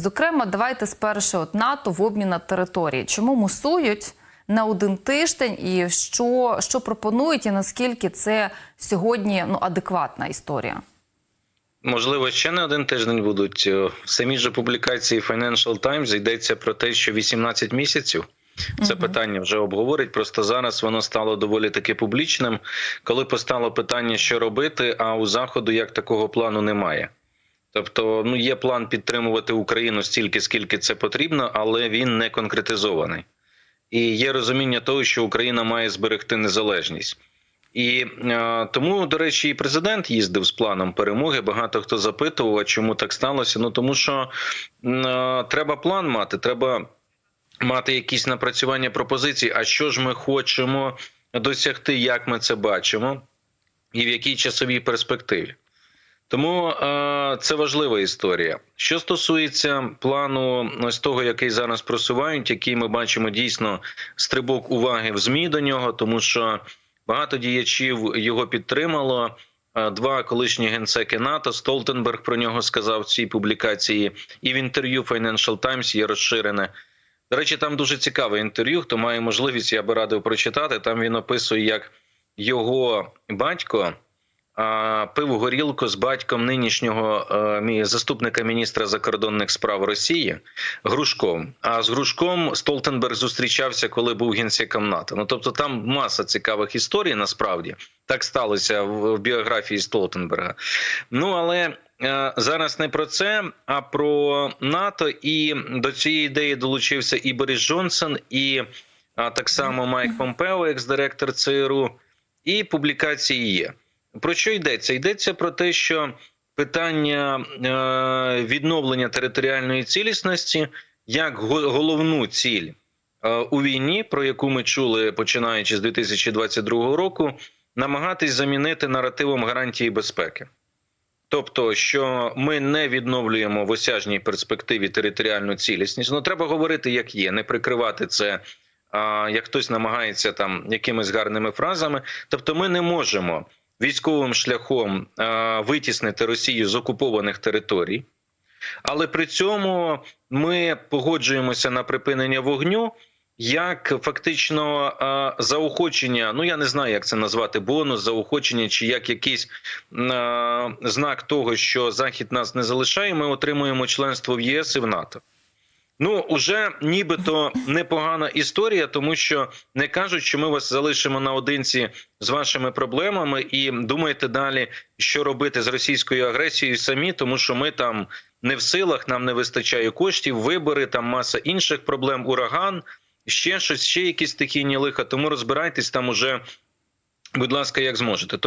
Зокрема, давайте спершу от НАТО в обмін на території. Чому мусують на один тиждень, і що, що пропонують, і наскільки це сьогодні ну адекватна історія? Можливо, ще не один тиждень будуть. Е, В самій же публікації Financial Times йдеться про те, що 18 місяців. Це питання вже обговорить. Просто зараз воно стало доволі таки публічним, коли постало питання, що робити, а у заходу як такого плану немає. Тобто, ну є план підтримувати Україну стільки, скільки це потрібно, але він не конкретизований. І є розуміння того, що Україна має зберегти незалежність. І е, тому, до речі, і президент їздив з планом перемоги. Багато хто запитував, чому так сталося. Ну тому що е, треба план мати, треба мати якісь напрацювання пропозицій. А що ж ми хочемо досягти, як ми це бачимо, і в якій часовій перспективі. Тому е, це важлива історія. Що стосується плану, ось того, який зараз просувають, який ми бачимо дійсно стрибок уваги в змі до нього, тому що багато діячів його підтримало. Е, Два колишні генсеки НАТО Столтенберг про нього сказав в цій публікації, і в інтерв'ю Financial Times є розширене. До речі, там дуже цікаве інтерв'ю. Хто має можливість, я би радив прочитати. Там він описує, як його батько пив горілку з батьком нинішнього е, заступника міністра закордонних справ Росії Грушком. А з Грушком Столтенберг зустрічався, коли був генсеком НАТО. Ну тобто, там маса цікавих історій. Насправді так сталося в, біографії Столтенберга. Ну але е, зараз не про це, а про НАТО. І до цієї ідеї долучився і Борис Джонсон, і так само Майк Помпео, екс-директор ЦРУ, і публікації є. Про що йдеться? Йдеться про те, що питання е, відновлення територіальної цілісності як го- головну ціль е, у війні, про яку ми чули починаючи з 2022 року, намагатись замінити наративом гарантії безпеки. Тобто, що ми не відновлюємо в осяжній перспективі територіальну цілісність. Ну треба говорити, як є, не прикривати це. А як хтось намагається там якимись гарними фразами, тобто ми не можемо військовим шляхом витіснити Росію з окупованих територій, але при цьому ми погоджуємося на припинення вогню як фактично заохочення. Ну я не знаю, як це назвати бонус, заохочення, чи як якийсь знак того, що Захід нас не залишає. Ми отримуємо членство в ЄС і в НАТО. Ну, уже нібито непогана історія, тому що не кажуть, що ми вас залишимо наодинці з вашими проблемами, і думаєте далі, що робити з російською агресією самі, тому що ми там не в силах, нам не вистачає коштів, вибори, там маса інших проблем, ураган, ще щось, ще якісь стихійні лиха. Тому розбирайтесь там уже, будь ласка, як зможете.